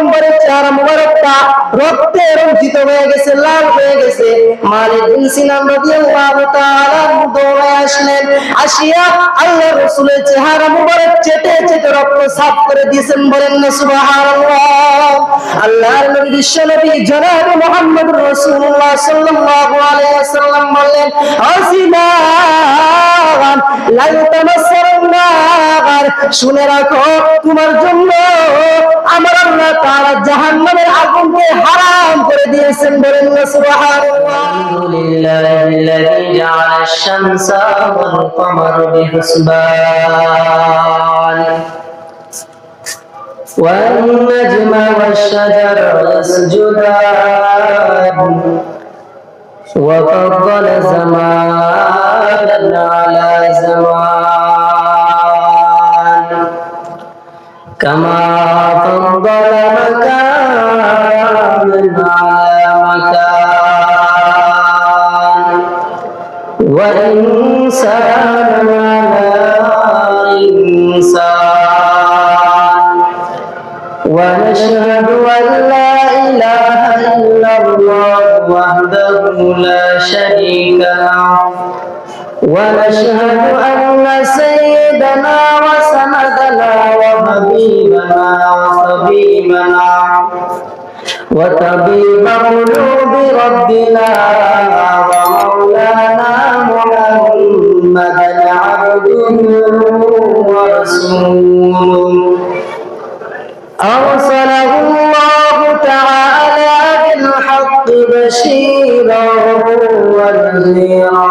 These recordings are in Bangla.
পয়গম্বরের চেহারা মুবারকটা রক্তে রঞ্জিত হয়ে গেছে, লাল হয়ে গেছে। মালিক বিন সিনান রাদিয়াল্লাহু তাআলা দৌড়ে আসলেন। আসিয়া আল্লাহ রাসূলের চেহারা মুবারক চেটে চেটে রক্ত সাফ করে দিয়েছেন বলেন না, সুবহানাল্লাহ। আল্লাহর নবী বিশ্ব নবী জনাব মুহাম্মদ রাসূলুল্লাহ সাল্লাল্লাহু আলাইহি ওয়াসাল্লাম বললেন আসিনা লাই তামাসসারুন শুনে রাখো, তোমার জন্য আমার আল্লাহ তাআলা জাহান্নামের আগুনকে হারাম করে দিয়েছেন বলেন না সুবহানাল্লাহ الحمد لله الذي جعل الشمس والقمر بحسبان والنجم والشجر يسجدان وفضل زمانا على زمان كما فضل مكانا على مكان وإنسانا على إنسان ونشهد أن لا إله إلا الله وحده لا شريك له ونشهد أن سيدنا وسندنا وحبيبنا وطبيبنا وطبيب قلوب ربنا ومولانا محمدا عبده ورسوله أرسله الله تعالى بالحق بشيرا ونذيرا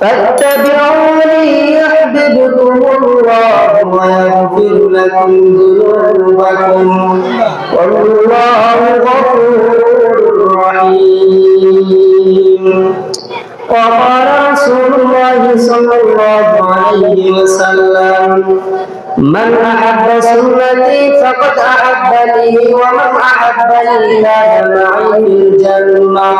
فاتبعوني يحببكم الله ويغفر لكم ذنوبكم والله غفور رحيم وقال رسول الله صلى الله عليه وسلم من أحب سنتي فقد أحبني ومن أحبني كان معي في الجنة.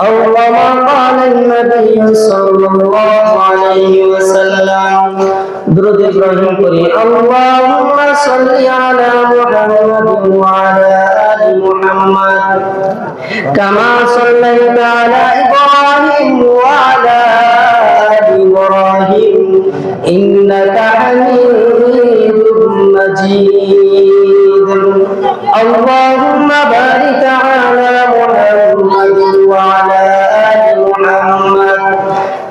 أو كما قال النبي صلى الله عليه وسلم درود إبراهيم قري اللهم صل على محمد وعلى آل محمد كما صليت على إبراهيم وعلى آل إبراهيم إنك حميد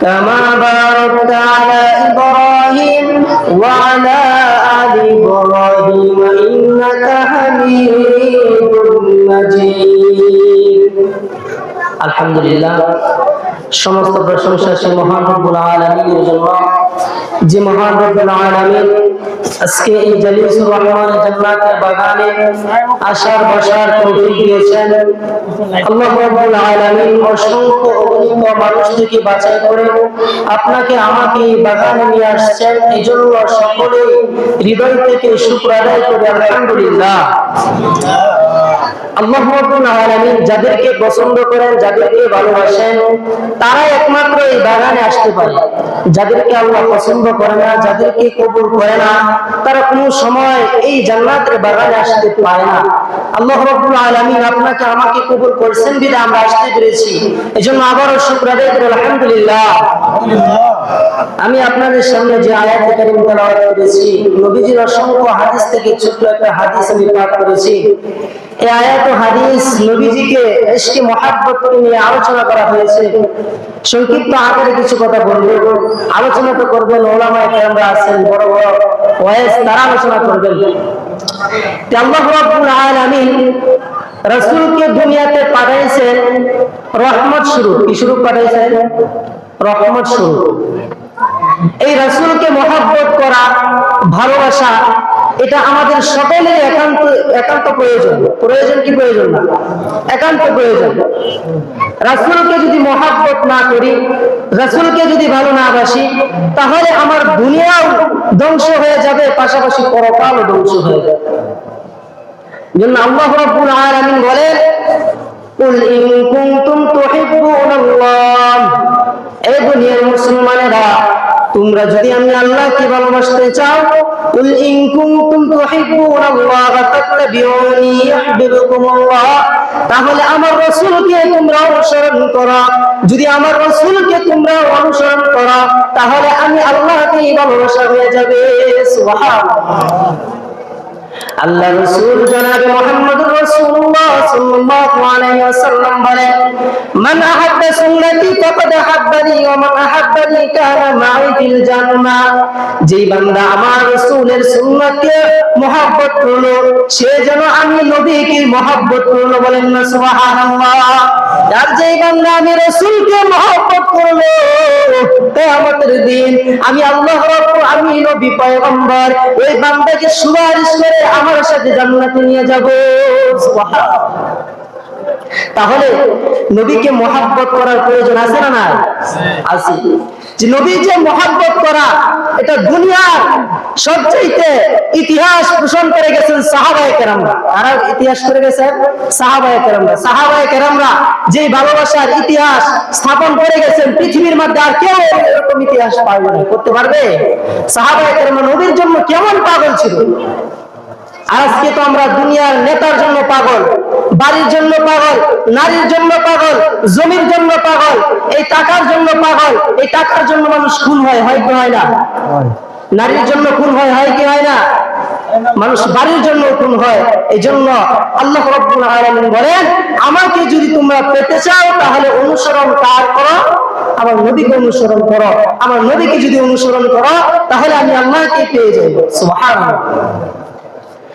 كما باركت على إبراهيم وعلى آل إبراهيم إنك حميد مجيد. الحمد لله সমস্ত প্রশংসা সে মহান রব্বুল আলামিনের জন্য। যে মহান রব্বুল আলামিন আজকে এই জালিসুর রহমান জান্নাতের বাগানে আসার বসার তৌফিক দিয়েছেন। আল্লাহ রব্বুল আলামিন অসংখ্য অগণিত থেকে বাছাই করে আপনাকে আমাকে এই বাগানে নিয়ে আসছেন। এই জন্য সকলে হৃদয় থেকে শুক্র আদায় করে আলহামদুলিল্লাহ। আল্লাহ আলামিন যাদেরকে পছন্দ করেন, যাদেরকে ভালোবাসেন তারা একমাত্র এই বাগানে আসতে পারে। যাদেরকে আল্লাহ পছন্দ করে না, যাদেরকে কবুল করে না, তারা কোনো সময় এই জান্নাতের বাগানে আসতে পারে না। আল্লাহ রাব্বুল আলামিন আপনাকে আমাকে কবুল করেছেন বিদে আমরা আসতে পেরেছি। এজন্য আবারও শুকর আদায় আলহামদুলিল্লাহ। আমি আপনাদের সামনে যে আয়াত তেলাওয়াত করেছি, নবীজির অসংখ্য হাদিস থেকে ছোট্ট একটা হাদিস আমি পাঠ করেছি। এই আয়াত হাদিস নবীজিকে মহাব্বতকে নিয়ে আলোচনা করা হয়েছে। সংক্ষিপ্ত আকারে কিছু কথা বলব। আলোচনা তো করবেন, ওলামায়ে আছেন, বড় বড় ওয়াইজ তারা আলোচনা করবেন। আল্লাহ রাব্বুল আলামিন রাসূলকে দুনিয়াতে পাঠাইছেন রহমত স্বরূপ। কি স্বরূপ পাঠাইছেন? রহমত স্বরূপ। এই রাসূলকে মহাব্বত করা, ভালোবাসা, এটা আমাদের সকলের একান্ত একান্ত প্রয়োজন। প্রয়োজন কি প্রয়োজন না? একান্ত প্রয়োজন। রাসূলকে যদি মহাব্বত না করি, রাসূলকে যদি ভালো না বাসি, তাহলে আমার দুনিয়াও ধ্বংস হয়ে যাবে, পাশাপাশি পরকালও ধ্বংস হয়ে যাবে। জন্য আল্লাহ রাব্বুল আলামিন বলেন, কুল ইন কুনতুম মুসলমানেরা, তোমরা যদি আমি আল্লাহকে ভালোবাসতে চাও, কুল ইন কুনতুম তুহিব্বুনাল্লাহ ফাত্তাবিউনি ইউহিব্বুকুমুল্লাহ। তাহলে আমার রাসূলকে তোমরা অনুসরণ করো। যদি আমার রাসূলকে তোমরা অনুসরণ করো, তাহলে আমি আল্লাহকে ভালোবাসা হয়ে যাবে। সুবহানাল্লাহ। আল্লাহ রাসূল জনাবে মুহাম্মদুর রাসূলুল্লাহ সাল্লাল্লাহু আলাইহি ওয়াসাল্লাম বলেন মান সুন্নতি ফাকাদ আহাব্বানি ওয়া মান আহাব্বানি কানা মাই ফিল জান্নাহ। যেই বান্দা আমার রাসূলের সুন্নাতকে মহব্বত করল, সে যেন আমি নবীকে মহব্বত করল বলেন না, সুবহানাল্লাহ। আর যেই বান্দা আমি রাসূলকে মহব্বত করল, কিয়ামতের দিন আমি আল্লাহ রাব্বুল আমি নবী পয়গম্বর ওই বান্দাকে সুপারিশ করে আমার সাথে জান্নাতে নিয়ে যাব। তাহলে নবীকে মহাব্বত করার প্রয়োজন আছে না নাই? আছে। যে নবী যে মহাব্বত করা, এটা দুনিয়ার সবচাইতে ইতিহাস পোষণ করে গেছেন সাহাবায়ে কেরামরা। তারা ইতিহাস করে গেছেন? সাহাবায়ে কেরামরা। সাহাবায়ে কেরামরা যে ভালোবাসার ইতিহাস স্থাপন করে গেছেন, পৃথিবীর মধ্যে আর কেউ এরকম ইতিহাস পারবে না। করতে পারবে? সাহাবায়ে কেরামরা নবীর জন্য কেমন পাগল ছিল? আজকে তো আমরা দুনিয়ার নেতার জন্য পাগল, বাড়ির জন্য পাগল, নারীর জন্য পাগল, জমির জন্য পাগল, এই টাকার জন্য পাগল, এই টাকার জন্য মানুষ খুন হয় হয় কি হয় না? নারীর জন্য খুন হয় হয় কি হয় না? মানুষ বাড়ির জন্য খুন হয় এই জন্য আল্লাহ রব্বুল বলেন, আমাকে যদি তোমরা পেতে চাও, তাহলে অনুসরণ কার করো? আমার নবীকে অনুসরণ করো। আমার নবীকে যদি অনুসরণ করো, তাহলে আমি আল্লাহকে পেয়ে আল্লাহর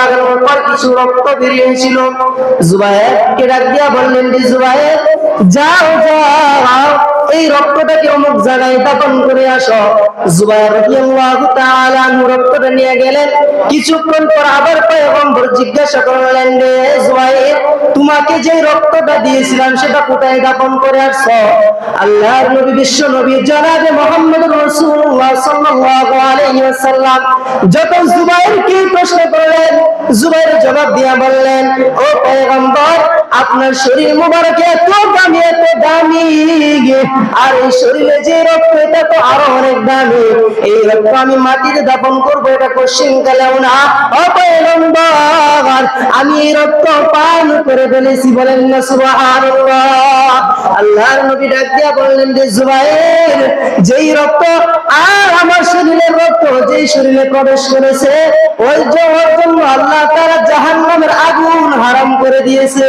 লাগানোর পর কিছু রক্ত বেরিয়েছিল জুবাইরকে ডাক দিয়া বললেন যে জুবাইর যাও যাও। এই রক্তটাকে অমুক জায়গায় দাপন করে আসো। জুবাইর রক্তটা নিয়ে গেলেন। কিছুক্ষণ পর আবার পয়গম্বর জিজ্ঞাসা করলেন, রে জুবাইর, তোমাকে যে রক্তটা দিয়েছিলাম সেটা কোথায় করে নবী, বিশ্ব নবী আলাইহি ওয়াসাল্লাম যখন প্রশ্ন করলেন, জুবাইর জবাব দিয়া বললেন, ও পয়গম্বর, আপনার শরীর মুবারক এত দামি এত দামি। আর এই শরীরে যে রক্ত, এটা তো আরও অনেক দামি। এই রক্ত আমি মাটিতে দাপন করব, এটা কোশ্চিন কালেও না আমি এই রক্ত পান করে ফেলেছি বলেন না, সুবহানাল্লাহ। আল্লাহর নবী ডাক দিয়া বললেন, যে জুবাইর, যেই রক্ত, আর আমার শরীরের রক্ত, যেই শরীরে প্রবেশ করেছে, ওই যে ওর জন্য আল্লাহ তারা জাহান্নামের আগুন হারাম করে দিয়েছে।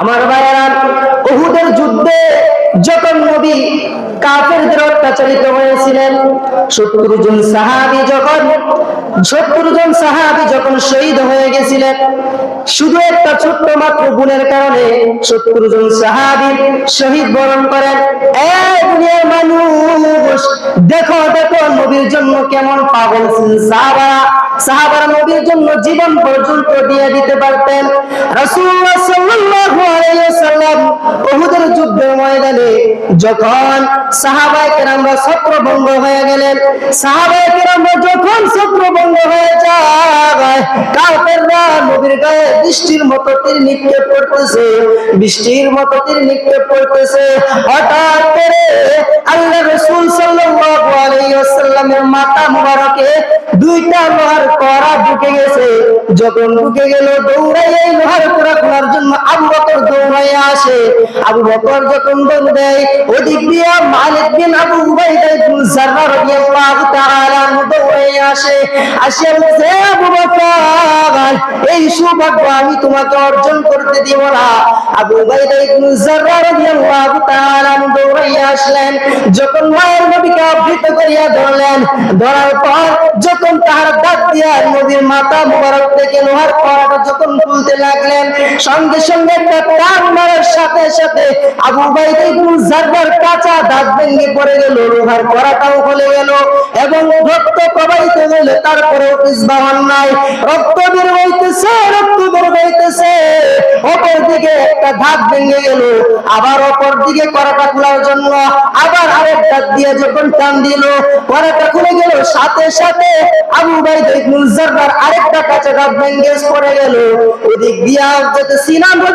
আমার ভাইয়েরা, উহুদের যুদ্ধে যখন নবী কাফেরদের অত্যাচারিত হয়েছিলেন, সত্তর জন সাহাবি যখন, সত্তর জন সাহাবি যখন শহীদ হয়ে গেছিলেন, শুধু একটা ছোট্ট মাত্র গুণের কারণে সত্তর জন সাহাবি শহীদ বরণ করেন। মানুষ, দেখো দেখো নবীর জন্য কেমন পাগল সাহাবারা। সাহাবারা নবীর জন্য জীবন পর্যন্ত দিয়ে দিতে পারতেন। রাসূলুল্লাহ যুদ্ধের ময়দানে যখন কেরামরা হয়ে গেলেন কেরামরা যখন হয়ে যায় নবীর গায়ে বৃষ্টির মতো তীর নিক্ষেপ করতেছে, বৃষ্টির মতো তীর নিক্ষেপ করতেছে। হঠাৎ করে আল্লাহ রাসূল সাল্লাল্লাহু আলাইহি ওয়াসাল্লামের মুবারকে দুইটা লোহার কড়া ঢুকে গেছে। যখন ঢুকে গেল দৌড়াই লোহার কড়া খোলার জন্য আবু বকর আসে। আবু বকর যখন দৌড় দেয় ওদিক দিয়ে মালিক আবু আমি তোমাকে অর্জন করতে দিব না। আবু আসলেন। যখন মায়ের নবীকে আবৃত করিয়া ধরলেন, ধরার পর যখন তাহার দাঁত দিয়া নদীর মাথা মুবারক থেকে লোহার কড়াটা যখন খুলতে লাগলেন, সঙ্গে সঙ্গে গেল, লোহার কড়াটাও খুলে গেল এবং রক্ত রক্ত বের রক্ত বের হইতেছে। একটা ধাপ ভেঙে গেল, আবার অপর দিকে কড়াটা খোলার জন্য আবার আরেক দাঁত দিয়ে যখন টান দিল কড়াটা খুলে গেল, সাথে সাথে আবু বাইদা ইবনে আরেকটা কাঁচা দাঁত ভেঙে পড়ে গেল। ওদিক দিয়া যেতে সিনান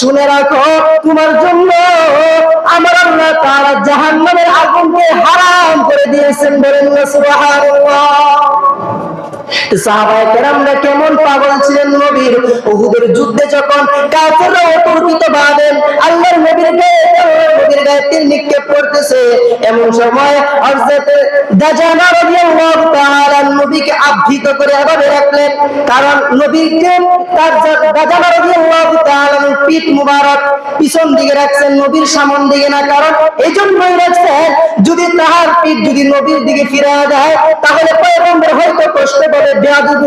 শুনে রাখো, তোমার জন্য আমার আল্লাহ তাআলা জাহান্নামের আগুনকে হারাম করে দিয়েছেন বলেন কেমন পাগল ছিলেন নবীর? যুদ্ধে যখন কাফেররা অতর্কিত বাঁধেন, আল্লাহর নবীর নিক্ষেপ করতেছে। এমন সময় হযরত দাজানা রাদিয়াল্লাহু তাআলা নবীকে আবৃত করে এভাবে রাখলেন, কারণ নবীকে নবীর তাহলে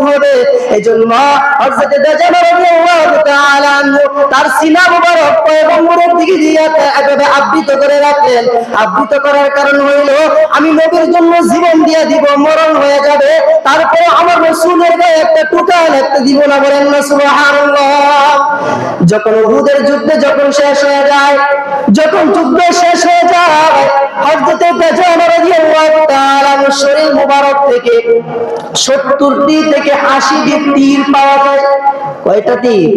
হবে। তার দিকে আবৃত করে রাখলেন আবৃত করার কারণ হইল, আমি নবীর জন্য জীবন দিয়ে দিব, মরণ হয়ে যাবে। তারপরে আমার রাসূলের গায়ে একটা টুকা লাগতে দিব না, বলেন না যখন উহুদের যুদ্ধে যখন শেষ হয়ে যায়, যখন যুদ্ধ শেষ হয়ে যায়, হযরত দাজানা রাদিয়াল্লাহু তাআলা শরীর মুবারক থেকে 70টি থেকে 80টি তীর পাওয়া যায়। কয়টা তীর?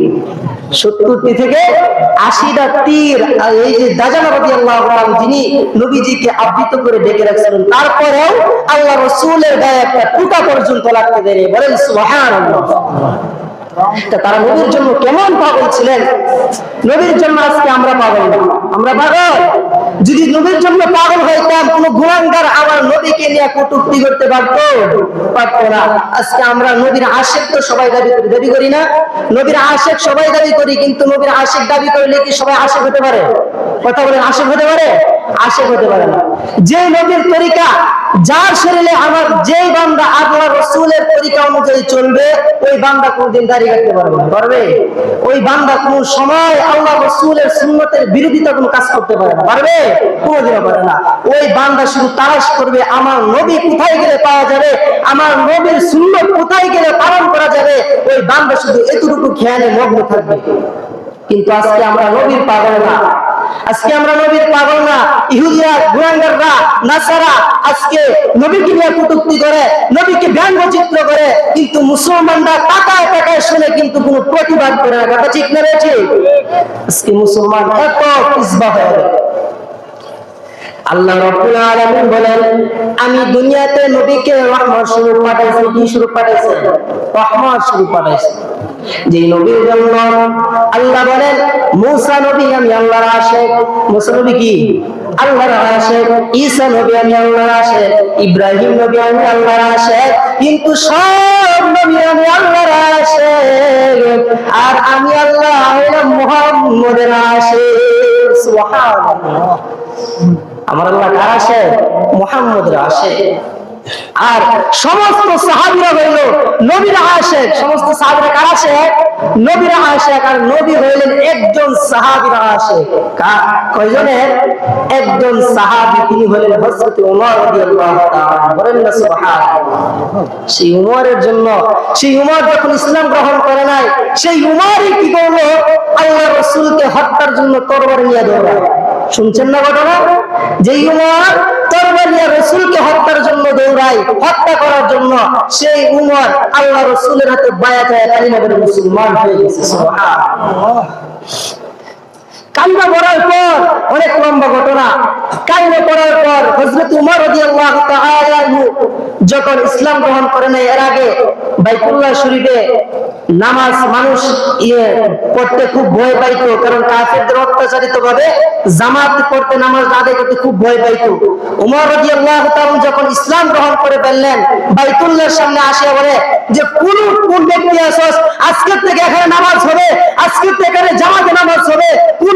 সত্তরটি থেকে আশিটা তীর। এই যে দাজানা রবি আল্লাহ যিনি নবীজিকে আবৃত করে ডেকে রাখছিলেন, তারপরেও আল্লাহ রসুলের গায়ে একটা টুকা পর্যন্ত লাগতে দেয় বলেন সুহান তারা নবীর জন্য কেমন পাগল ছিলেন? নবীর জন্য আজকে আমরা পাগল না। আমরা পাগল? যদি নবীর জন্য পাগল হইতাম, কোন গুণাঙ্গার আমার নবীকে নিয়ে কটুক্তি করতে পারতো? পারতো না। আজকে আমরা নবীর আশেক তো সবাই দাবি করি। দাবি করি না? নবীর আশেক সবাই দাবি করি, কিন্তু নবীর আশেক দাবি করলে কি সবাই আশেক হতে পারে? কথা বলেন, আশেক হতে পারে? আশেক হতে পারে না। যে নবীর তরিকা, যার শরীরে আমার যেই বান্দা আল্লাহ রসুলের তরিকা অনুযায়ী চলবে, ওই বান্দা কোনদিন দাঁড়িয়ে রাখতে পারবে না। পারবে? ওই বান্দা কোন সময় আল্লাহ রসুলের সুন্নতের বিরোধিতা কোনো কাজ করতে পারে না। পারবে? কোনোদিনও পারে না। ওই বান্দা শুধু তালাশ করবে, আমার নবী কোথায় গেলে পাওয়া যাবে, আমার নবীর সুন্নত কোথায় গেলে পালন করা যাবে, ওই বান্দা শুধু এতটুকু খেয়ালে মগ্ন থাকবে। কিন্তু আজকে আমরা নবীর পাগল না। আজকে আমরা নবীর পাগল না, ইহুদিরা গুরাঙ্গাররা নাসারা, আজকে নবীকে নিয়ে কটুক্তি করে, নবীকে ব্যঙ্গ চিত্র করে, কিন্তু মুসলমানরা টাকায় টাকায় শুনে কিন্তু কোনো প্রতিবাদ করে না। কথা ঠিক না রয়েছে আজকে মুসলমান এত পিসবা হয়ে গেল। আল্লাহ রাব্বুল আলামিন বলেন, আমি দুনিয়াতে নবীকে রহমত স্বরূপ পাঠাইছি, কি স্বরূপ পাঠাইছি? রহমত স্বরূপ পাঠাইছি। যে নবীর জন্য আল্লাহ বলেন, মূসা নবী আমি আল্লাহর আশিক। মূসা নবী কি? আল্লাহর আশিক। ঈসা নবী আমি আল্লাহর আশিক। ইব্রাহিম নবী আমি আল্লাহর আশিক। কিন্তু সব নবী আমি আল্লাহর আশিক। আর আমি আল্লাহ হইলাম মুহাম্মদের আশিক। সুবহানাল্লাহ। আমার আল্লাহ কার আসে মোহাম্মদের আসে আর সমস্ত সাহাবিরা হইল নবীরা আসে। সমস্ত সাহাবিরা কার আসে? নবীরা আসে আর নবী হইলেন একজন সাহাবিরা আসে। কয়জনের একজন সাহাবি, তিনি হলেন হযরত ওমর রাদিয়াল্লাহু তাআলা বলেন না, সুবহানাল্লাহ। সেই উমরের জন্য, সেই উমর যখন ইসলাম গ্রহণ করে নাই, সেই উমরই কি করল? আল্লাহ রসুলকে হত্যার জন্য তরবারি নিয়ে দৌড়ায় শুনছেন না ঘটনা? যেই উমর তরবারি নিয়ে রসুলকে হত্যার জন্য দৌড়ায়, হত্যা করার জন্য সেই উমর আল্লাহ রসুলের হাতে বায়া যায় কালিমা বলে মুসলমান হয়ে গেছে। কালিমা পড়ার পর, অনেক লম্বা ঘটনা। কালিমা পড়ার পর হযরত উমর রাদিয়াল্লাহু তাআলা যখন ইসলাম গ্রহণ করেন এর আগে বাইতুল্লাহ শরীফে নামাজ মানুষ ইয়ে পড়তে খুব ভয় পাইতো, কারণ কাফেরদের অত্যাচারিত ভাবে জামাত পড়তে নামাজ আদায় করতে খুব ভয় পাইতো। উমর রাদিয়াল্লাহু তাআলা যখন ইসলাম গ্রহণ করে ফেললেন, বাইতুল্লাহর সামনে আসে বলে যে, কোন কোন ব্যক্তি আসস আজকে থেকে এখানে নামাজ হবে আজকে থেকে এখানে জামাতে নামাজ হবে, কোন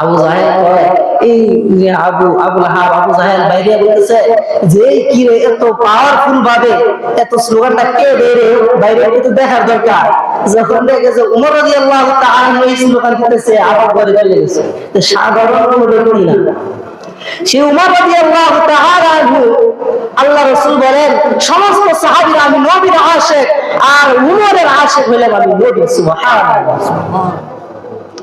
আবু জাহেল এই আবু আবুল হাব আবু জাহেল বাইরে বলতেছে যে, কি রে, এত পাওয়ারফুল ভাবে এত স্লোগানটা কে দেয় রে? বাইরে কিন্তু দেখার দরকার। যখন দেখে যে উমর রাদিয়াল্লাহু তাআলা এই স্লোগান দিতেছে, আবার ঘরে চলে গেছে। সাধারণ কোনো না। সে উমর তাআলা আনহু, আল্লাহ রাসূল বলেন, সমস্ত সাহাবীরা আমি নবীর আশিক, আর উমরের আশিক হইলাম আমি নবী সুবহানাল্লাহ।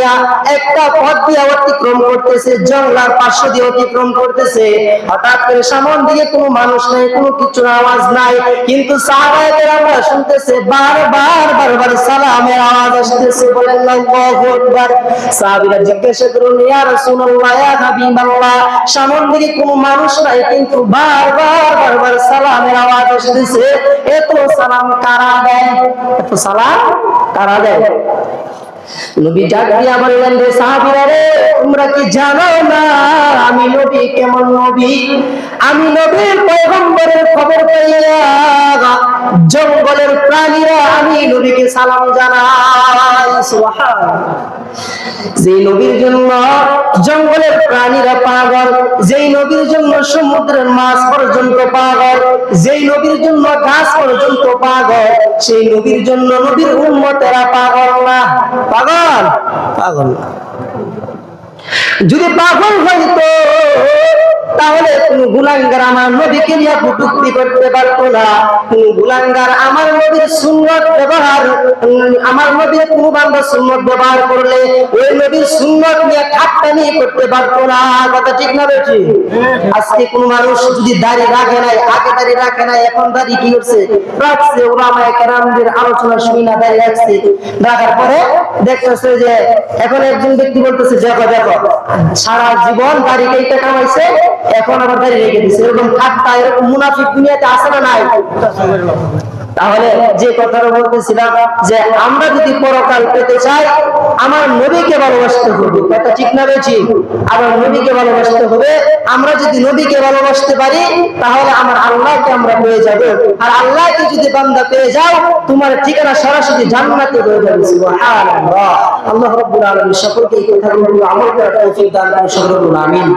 দুনিয়া একটা পথ দিয়ে অতিক্রম করতেছে, জঙ্গলার দিয়ে অতিক্রম করতেছে। হঠাৎ করে সামন দিকে কোনো মানুষ নাই, কোনো কিছুর আওয়াজ নাই। কিন্তু সাহাবায়ে কেরামরা শুনতেছে বারবার বারবার সালামের আওয়াজ আসতেছে। এত সালাম কারা দেয়? এত সালাম কারা দেয়? নবী ডাক দিয়া বললেন রে সাহাবীরা রে, তোমরা কি জানো না আমি নবী, কেমন নবী? আমি নবীর পয়গম্বরের খবর পাইয়া জঙ্গলের প্রাণীরা আমি নবীকে সালাম জানাই। সুবহানাল্লাহ। যে নবীর জন্য জঙ্গলের প্রাণীরা পাগল, যেই নবীর জন্য সমুদ্রের মাছ পর্যন্ত পাগল, যেই নবীর জন্য গাছ পর্যন্ত পাগল, সেই নবীর জন্য নবীর উন্মতেরা পাগল না। পাগল? পাগল না। যদি পাগল হইতো তাহলে কোন গুলাঙ্গার আমার নবীকে নিয়ে কটুক্তি করতে পারতো না। কোন গুলাঙ্গার আমার নবীর সুন্নত ব্যবহার, আমার নবীর কোন বান্দা সুন্নত ব্যবহার করলে ওই নবীর সুন্নত নিয়ে ঠাট্টা নিয়ে করতে পারতো না। কথা ঠিক না বেঠি? আজকে কোন মানুষ যদি দাড়ি রাখে নাই, আগে দাড়ি রাখে নাই, এখন দাড়ি কি করছে? রাখছে ওলামায়ে কেরামদের আলোচনা শুনি না দাড়ি রাখছে। রাখার পরে দেখতেছে যে, এখন একজন ব্যক্তি বলতেছে, দেখো দেখো সারা জীবন কেটে কামাইছে, এখন আবার গাড়ি রেখে দিচ্ছে এরকম ঠাট্টা, এরকম মুনাফিক দুনিয়াতে আসে না নাই? তাহলে যে কথাটা বলতেছিলাম যে আমরা যদি পরকাল পেতে চাই, আমার নবীকে ভালোবাসতে হবে। কথা ঠিক না বেছি আমার নবীকে ভালোবাসতে হবে। আমরা যদি নবীকে ভালোবাসতে পারি, তাহলে আমার আল্লাহকে আমরা পেয়ে যাব। আর আল্লাহকে যদি বান্দা পেয়ে যাও, তোমার ঠিকানা সরাসরি জান্নাতে হয়ে যাবে। আল্লাহ রাব্বুল আলামিন সকলকে এই কথাগুলো আমল করার তৌফিক দান করুন। সকল আমিন।